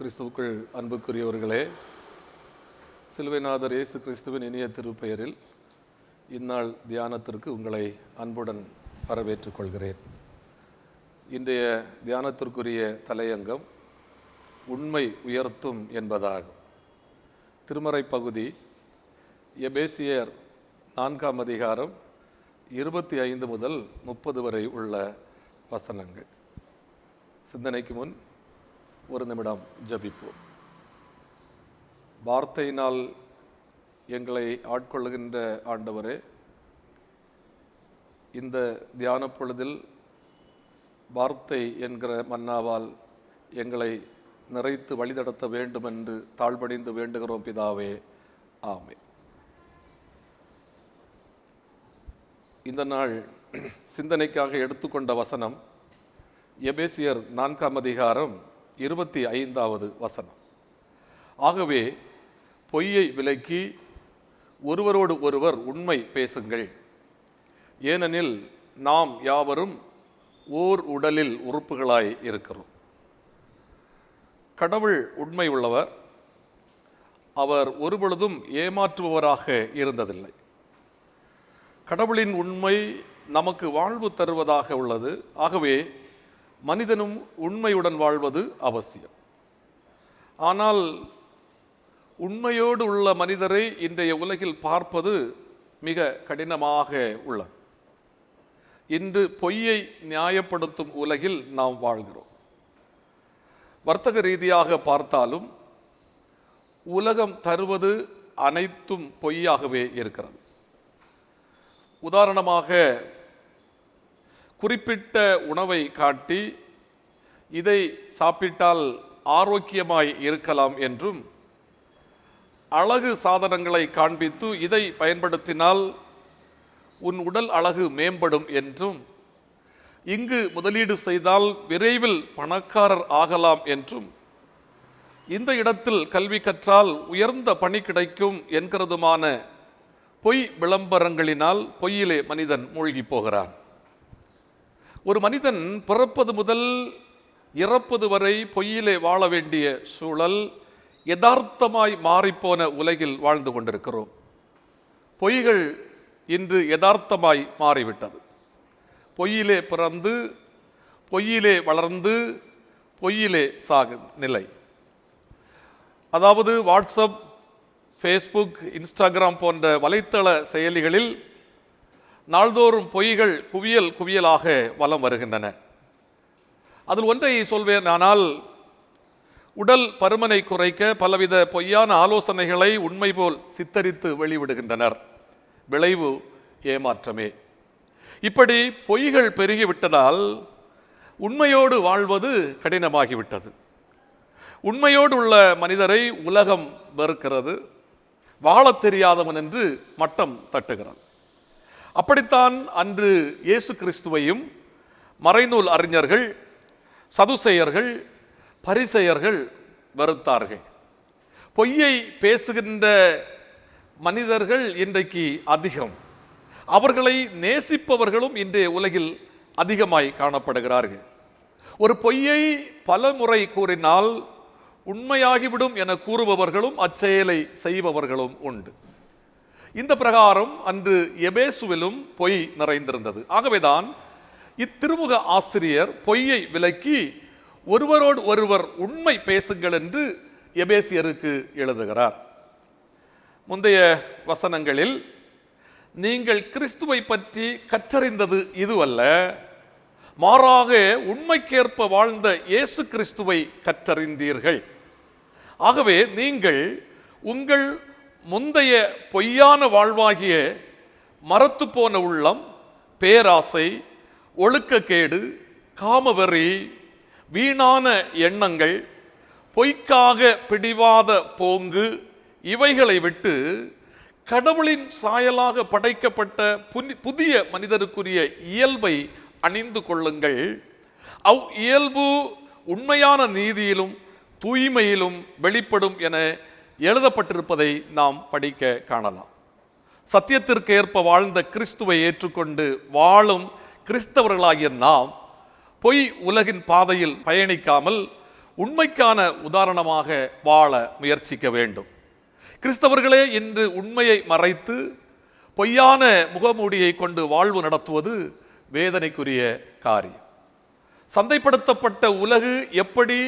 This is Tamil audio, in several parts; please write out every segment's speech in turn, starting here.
கிறிஸ்துவுக்குள் அன்புக்குரியவர்களே சிலுவைநாதர் இயேசு கிறிஸ்துவின் இனிய திருப்பெயரில் இந்நாள் தியானத்திற்கு உங்களை அன்புடன் வரவேற்றுக் கொள்கிறேன். இன்றைய தியானத்திற்குரிய தலையங்கம் உண்மை உயர்த்தும் என்பதாகும். திருமறை பகுதி எபேசியர் நான்காம் அதிகாரம் இருபத்தி ஐந்து முதல் முப்பது வரை உள்ள வசனங்கள். சிந்தனைக்கு முன் ஒரு நிமிடம் ஜபிப்போம். வார்த்தையினால் எங்களை ஆட்கொள்ளுகின்ற ஆண்டவரே இந்த தியான பொழுதில் வார்த்தை என்கிற மன்னாவால் எங்களை நிறைத்து வழிநடத்த வேண்டும் என்று தாழ்படிந்து வேண்டுகிறோம் பிதாவே. ஆமே இந்த நாள் சிந்தனைக்காக எடுத்துக்கொண்ட வசனம் எபேசியர் நான்காம் அதிகாரம் இருபத்தி ஐந்தாவது வசனம். ஆகவே பொய்யை விலக்கி ஒருவரோடு ஒருவர் உண்மை பேசுங்கள். ஏனெனில் நாம் யாவரும் ஓர் உடலில் உறுப்புகளாய் இருக்கிறோம். கடவுள் உண்மை உள்ளவர். அவர் ஒருபொழுதும் ஏமாற்றுபவராக இருந்ததில்லை. கடவுளின் உண்மை நமக்கு வாழ்வு தருவதாக உள்ளது. ஆகவே மனிதனும் உண்மையுடன் வாழ்வது அவசியம். ஆனால் உண்மையோடு உள்ள மனிதரை இன்றைய உலகில் பார்ப்பது மிக கடினமாக உள்ளது. இன்று பொய்யை நியாயப்படுத்தும் உலகில் நாம் வாழ்கிறோம். வர்த்தக ரீதியாக பார்த்தாலும் உலகம் தருவது அனைத்தும் பொய்யாகவே இருக்கிறது. உதாரணமாக குறிப்பிட்ட உணவை காட்டி இதை சாப்பிட்டால் ஆரோக்கியமாய் இருக்கலாம் என்றும் அழகு சாதனங்களை காண்பித்து இதை பயன்படுத்தினால் உன் உடல் அழகு மேம்படும் என்றும் இங்கு முதலீடு செய்தால் விரைவில் பணக்காரர் ஆகலாம் என்றும் இந்த இடத்தில் கல்வி கற்றால் உயர்ந்த பணி கிடைக்கும் என்கிறதுமான பொய் விளம்பரங்களினால் பொய்யிலே மனிதன் மூழ்கி போகிறான். ஒரு மனிதன் பிறப்பது முதல் இறப்பது வரை பொய்யிலே வாழ வேண்டிய சூழல் யதார்த்தமாய் மாறிப்போன உலகில் வாழ்ந்து கொண்டிருக்கிறோம். பொய்கள் இன்று யதார்த்தமாய் மாறிவிட்டது. பொய்யிலே பிறந்து பொய்யிலே வளர்ந்து பொய்யிலே சாகும் நிலை. அதாவது வாட்ஸ்அப் ஃபேஸ்புக் இன்ஸ்டாகிராம் போன்ற வலைத்தள செயலிகளில் நாள்தோறும் பொய்கள் குவியல் குவியலாக வலம் வருகின்றன. அதில் ஒன்றை சொல்வேன் ஆனால் உடல் பருமனை குறைக்க பலவித பொய்யான ஆலோசனைகளை உண்மை போல் சித்தரித்து வெளிவிடுகின்றனர். விளைவு ஏமாற்றமே. இப்படி பொய்கள் பெருகிவிட்டதால் உண்மையோடு வாழ்வது கடினமாகிவிட்டது. உண்மையோடு உள்ள மனிதரை உலகம் வெறுக்கிறது. வாழத் தெரியாதவன் என்று மட்டம் தட்டுகிறது. அப்படித்தான் அன்று இயேசு கிறிஸ்துவையும் மறைநூல் அறிஞர்கள் சதுசெயர்கள் பரிசெயர்கள் வெறுத்தார்கள். பொய்யை பேசுகின்ற மனிதர்கள் இன்றைக்கு அதிகம். அவர்களை நேசிப்பவர்களும் இன்றைய உலகில் அதிகமாய் காணப்படுகிறார்கள். ஒரு பொய்யை பல முறை கூறினால் உண்மையாகிவிடும் என கூறுபவர்களும் அச்செயலை செய்பவர்களும் உண்டு. இந்த பிரகாரம் அன்று எபேசுவிலும் பொய் நிறைந்திருந்தது. ஆகவேதான் இத்திருமுக ஆசிரியர் பொய்யை விலக்கி ஒருவரோடு ஒருவர் உண்மை பேசுங்கள் என்று எபேசியருக்கு எழுதுகிறார். முந்தைய வசனங்களில் நீங்கள் கிறிஸ்துவை பற்றி கற்றறிந்தது இதுவல்ல மாறாக உண்மைக்கேற்ப வாழ்ந்த இயேசு கிறிஸ்துவை கற்றறிந்தீர்கள். ஆகவே நீங்கள் உங்கள் முந்தைய பொய்யான வாழ்வாகிய மரத்து போன உள்ளம் பேராசை ஒழுக்கக்கேடு காமவெறி வீணான எண்ணங்கள் பொய்க்காக பிடிவாத போங்கு இவைகளை விட்டு கடவுளின் சாயலாக படைக்கப்பட்ட புதிய மனிதருக்குரிய இயல்பை அணிந்து கொள்ளுங்கள். அவ் இயல்பு உண்மையான நீதியிலும் தூய்மையிலும் வெளிப்படும் என எழுதப்பட்டிருப்பதை நாம் படிக்க காணலாம். சத்தியத்திற்கு ஏற்ப வாழ்ந்த கிறிஸ்துவை ஏற்றுக்கொண்டு வாழும் கிறிஸ்தவர்களாகிய நாம் பொய் உலகின் பாதையில் பயணிக்காமல் உண்மைக்கான உதாரணமாக வாழ முயற்சிக்க வேண்டும். கிறிஸ்தவர்களே இன்று உண்மையை மறைத்து பொய்யான முகமூடியை கொண்டு வாழ்வு நடத்துவது வேதனைக்குரிய காரியம். சந்தைப்படுத்தப்பட்ட உலகு எப்படி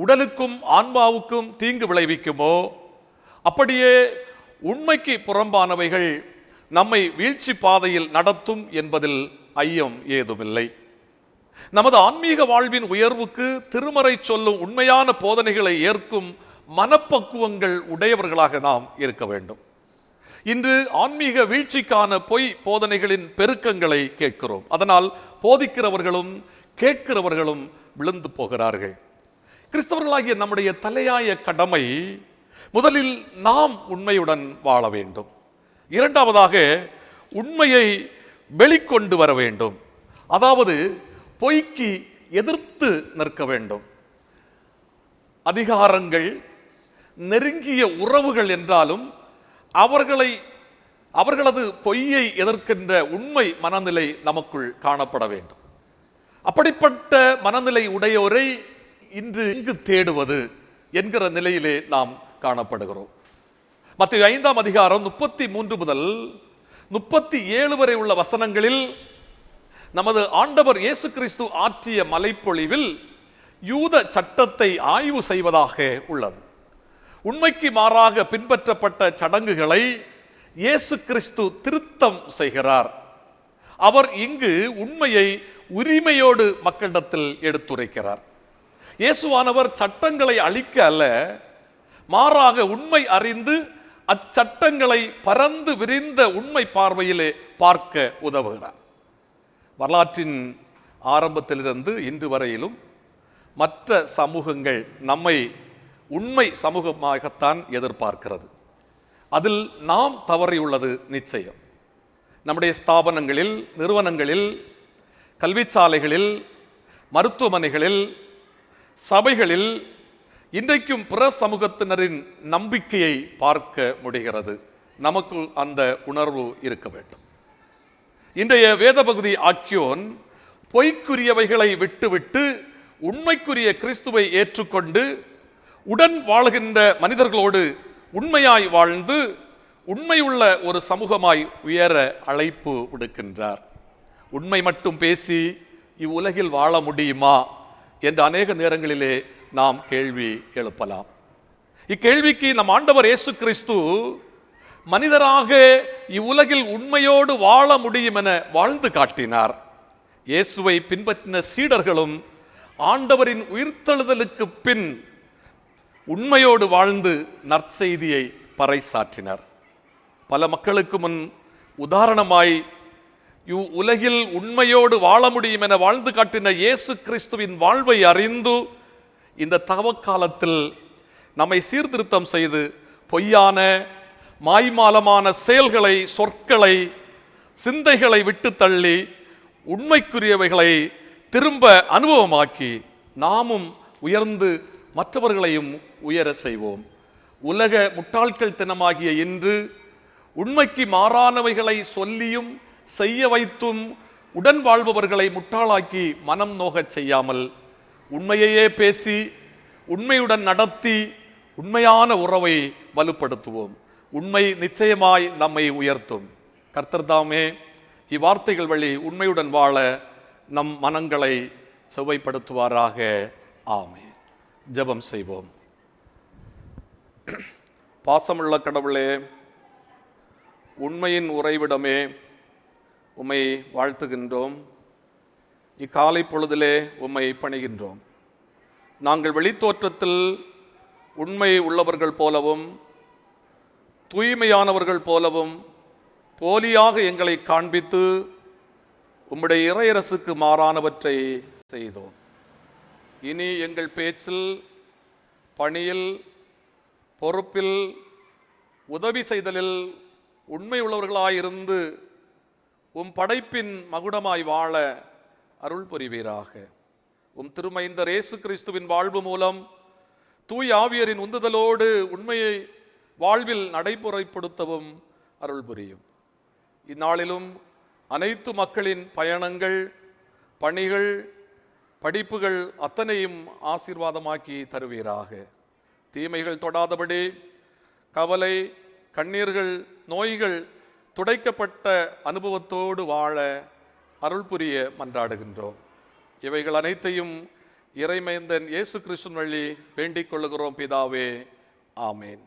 உடலுக்கும் ஆன்மாவுக்கும் தீங்கு விளைவிக்குமோ? அப்படியே உண்மைக்கு புறம்பானவைகள் நம்மை வீழ்ச்சி பாதையில் நடத்தும் என்பதில் ஐயம் ஏதுமில்லை. நமது ஆன்மீக வாழ்வின் உயர்வுக்கு திருமறை சொல்லும் உண்மையான போதனைகளை ஏற்கும் மனப்பக்குவங்கள் உடையவர்களாக நாம் இருக்க வேண்டும். இன்று ஆன்மீக வீழ்ச்சிக்கான பொய் போதனைகளின் பெருக்கங்களை கேட்கிறோம். அதனால் போதிக்கிறவர்களும் கேட்கிறவர்களும் விழுந்து போகிறார்கள். கிறிஸ்தவர்களாகிய நம்முடைய தலையாய கடமை முதலில் நாம் உண்மையுடன் வாழ வேண்டும். இரண்டாவதாக உண்மையை வெளிக்கொண்டு வர வேண்டும். அதாவது பொய்க்கு எதிர்த்து நிற்க வேண்டும். அதிகாரங்கள் நெருங்கிய உறவுகள் என்றாலும் அவர்களை அவர்களது பொய்யை எதிர்க்கின்ற உண்மை மனநிலை நமக்குள் காணப்பட வேண்டும். அப்படிப்பட்ட மனநிலை உடையோரை இன்று எங்கு தேடுவது என்கிற நிலையிலே நாம் காணப்படுகிறோம். மத்திய ஐந்தாம் அதிகாரம் முப்பத்தி மூன்று முதல் முப்பத்தி ஏழு வரை உள்ள வசனங்களில் நமது ஆண்டவர் இயேசு கிறிஸ்து ஆற்றிய மலைப்பொழிவில் யூத சட்டத்தை ஆய்வு செய்வதாக உள்ளது. உண்மைக்கு மாறாக பின்பற்றப்பட்ட சடங்குகளை இயேசு கிறிஸ்து திருத்தம் செய்கிறார். அவர் இங்கு உண்மையை உரிமையோடு மக்களிடத்தில் எடுத்துரைக்கிறார். இயேசுவானவர் சட்டங்களை அழிக்க அல்ல மாறாக உண்மை அறிந்து அச்சட்டங்களை பரந்து விரிந்த உண்மை பார்வையிலே பார்க்க உதவுகிறார். வரலாற்றின் ஆரம்பத்திலிருந்து இன்று வரையிலும் மற்ற சமூகங்கள் நம்மை உண்மை சமூகமாகத்தான் எதிர்பார்க்கிறது. அதில் நாம் தவறியுள்ளது நிச்சயம். நம்முடைய ஸ்தாபனங்களில் நிறுவனங்களில் கல்விச்சாலைகளில் மருத்துவமனைகளில் சபைகளில் இன்றைக்கும் பிற சமூகத்தினரின் நம்பிக்கையை பார்க்க முடிகிறது. நமக்கு அந்த உணர்வு இருக்க வேண்டும். இன்றைய வேத பகுதி ஆக்கியோன் பொய்க்குரியவைகளை விட்டுவிட்டு உண்மைக்குரிய கிறிஸ்துவை ஏற்றுக்கொண்டு உடன் வாழ்கின்ற மனிதர்களோடு உண்மையாய் வாழ்ந்து உண்மையுள்ள ஒரு சமூகமாய் உயர அழைப்பு விடுக்கின்றார். உண்மை மட்டும் பேசி இவ்வுலகில் வாழ முடியுமா? என்ற அநேக நேரங்களிலே நாம் கேள்வி எழுப்பலாம். இக்கேள்விக்கு நம் ஆண்டவர் இயேசு கிறிஸ்து மனிதராக இவ்வுலகில் உண்மையோடு வாழ முடியும் என வாழ்ந்து காட்டினார். இயேசுவை பின்பற்றின சீடர்களும் ஆண்டவரின் உயிர்த்தெழுதலுக்கு பின் உண்மையோடு வாழ்ந்து நற்செய்தியை பறைசாற்றினர். பல மக்களுக்கு முன் உதாரணமாய் இவ் உலகில் உண்மையோடு வாழ முடியும் என வாழ்ந்து காட்டின இயேசு கிறிஸ்துவின் வாழ்வை அறிந்து இந்த தவக்காலத்தில் நம்மை சீர்திருத்தம் செய்து பொய்யான மாய்மாலமான செயல்களை சொற்களை சிந்தைகளை விட்டு தள்ளி உண்மைக்குரியவைகளை திரும்ப அனுபவமாக்கி நாமும் உயர்ந்து மற்றவர்களையும் உயர செய்வோம். உலக முட்டாள்கள் தினமாகிய இன்று உண்மைக்கு மாறானவைகளை சொல்லியும் செய்ய வைத்தும் உடன் வாழ்பவர்களை முட்டாளாக்கி மனம் நோகச் செய்யாமல் உண்மையையே பேசி உண்மையுடன் நடத்தி உண்மையான உறவை வலுப்படுத்துவோம். உண்மை நிச்சயமாய் நம்மை உயர்த்தும். கர்த்தர்தாமே இவ்வார்த்தைகள் வழி உண்மையுடன் வாழ நம் மனங்களை செவ்வைப்படுத்துவாராக ஆமே ஜெபம் செய்வோம். பாசமுள்ள கடவுளே உண்மையின் உறைவிடமே உம்மை வாழ்த்துகின்றோம். இக்காலை பொழுதிலே உம்மை பணிகின்றோம். நாங்கள் வெளித்தோற்றத்தில் உண்மை உள்ளவர்கள் போலவும் தூய்மையானவர்கள் போலவும் போலியாக எங்களை காண்பித்து உம்முடைய இறையரசுக்கு மாறானவற்றை செய்தோம். இனி எங்கள் பேச்சில் பணியில் பொறுப்பில் உதவி செய்தலில் உண்மை உள்ளவர்களாயிருந்து உம் படைப்பின் மகுடமாய் வாழ அருள் புரிவீராக. உம் திருமைந்தர் இயேசு கிறிஸ்துவின் வாழ்வு மூலம் தூய் ஆவியரின் உந்துதலோடு உண்மையை வாழ்வில் நடைமுறைப்படுத்தவும் அருள் புரியும். இந்நாளிலும் அனைத்து மக்களின் பயணங்கள் பணிகள் படிப்புகள் அத்தனையும் ஆசீர்வாதமாக்கி தருவீராக. தீமைகள் தொடாதபடி கவலை கண்ணீர்கள் நோய்கள் துடைக்கப்பட்ட அனுபவத்தோடு வாழ அருள் புரிய மன்றாடுகின்றோம். இவைகள் அனைத்தையும் இறைமைந்தன் இயேசு கிருஷ்ணன் வழி வேண்டிக் கொள்ளுகிறோம் பிதாவே. ஆமேன்.